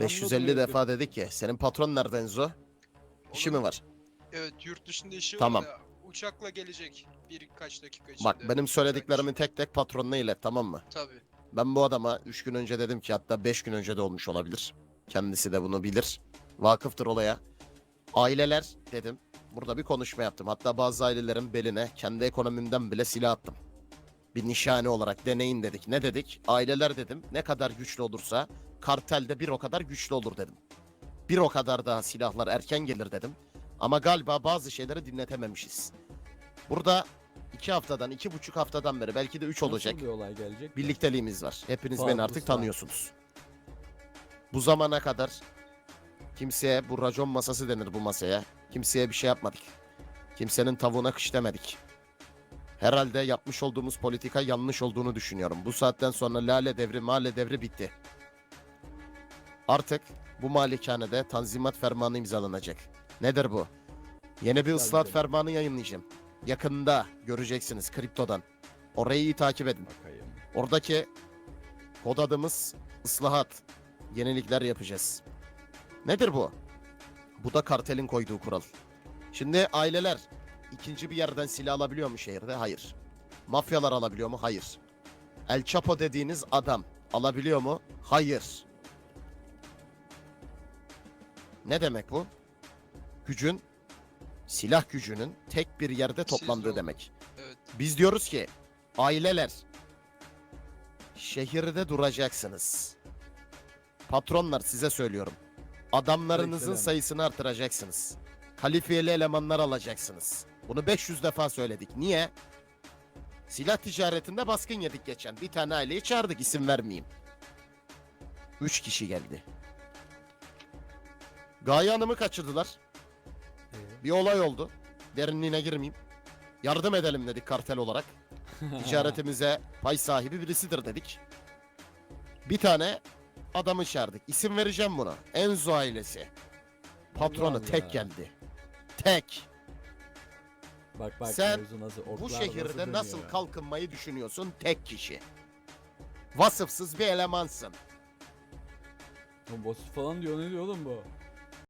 550 duyuyor. defa dedik ki senin patron nerede Enzo? İşi mi var? Evet yurt dışında işi Tamam. var da uçakla gelecek birkaç dakika içinde. Bak benim söylediklerimin tek tek patronuna ilet tamam mı? Tabii. Ben bu adama 3 gün önce dedim ki hatta 5 gün önce de olmuş olabilir. Kendisi de bunu bilir. Vakıftır olaya. Aileler dedim. Burada bir konuşma yaptım. Hatta bazı ailelerin beline kendi ekonomimden bile silah attım. Bir nişane olarak deneyin dedik. Ne dedik? Aileler dedim ne kadar güçlü olursa kartelde bir o kadar güçlü olur dedim. Bir o kadar daha silahlar erken gelir dedim. Ama galiba bazı şeyleri dinletememişiz. Burada iki haftadan, iki buçuk haftadan beri belki de üç olacak Nasıl bir olay gelecek? birlikteliğimiz var. Hepiniz beni Fazlası artık tanıyorsunuz. Bu zamana kadar kimseye bu racon masası denir bu masaya. Kimseye bir şey yapmadık. Kimsenin tavuğuna kış demedik. Herhalde yapmış olduğumuz politika yanlış olduğunu düşünüyorum. Bu saatten sonra lale devri, male devri bitti. Artık bu malikanede tanzimat fermanı imzalanacak. Nedir bu? Yeni bir ıslahat Tabii. fermanı yayınlayacağım. Yakında göreceksiniz kriptodan. Orayı iyi takip edin. Bakayım. Oradaki kod adımız ıslahat. Yenilikler yapacağız. Nedir bu? Bu da kartelin koyduğu kural. Şimdi aileler ikinci bir yerden silah alabiliyor mu şehirde? Hayır. Mafyalar alabiliyor mu? Hayır. El Chapo dediğiniz adam alabiliyor mu? Hayır. Ne demek bu? Gücün, silah gücünün tek bir yerde toplandığı demek. Evet. Biz diyoruz ki aileler şehirde duracaksınız. Patronlar size söylüyorum. Adamlarınızın sayısını artıracaksınız. Kalifiyeli elemanlar alacaksınız. Bunu 500 defa söyledik. Niye? Silah ticaretinde baskın yedik geçen. Bir tane aileyi çağırdık isim vermeyeyim. 3 kişi geldi. Gaye Hanım'ı kaçırdılar. Ee, Bir olay oldu. Derinliğine girmeyeyim. Yardım edelim dedik kartel olarak. Ticaretimize pay sahibi birisidir dedik. Bir tane adamı çağırdık. İsim vereceğim buna. Enzo ailesi. Patronu Allah tek Allah. geldi. Tek. Bak bak Sen mevzu nasıl, Bu şehirde dönüyor nasıl ya. kalkınmayı düşünüyorsun tek kişi. Vasıfsız bir elemansın. Oğlum boss falan diyor ne diyor oğlum bu?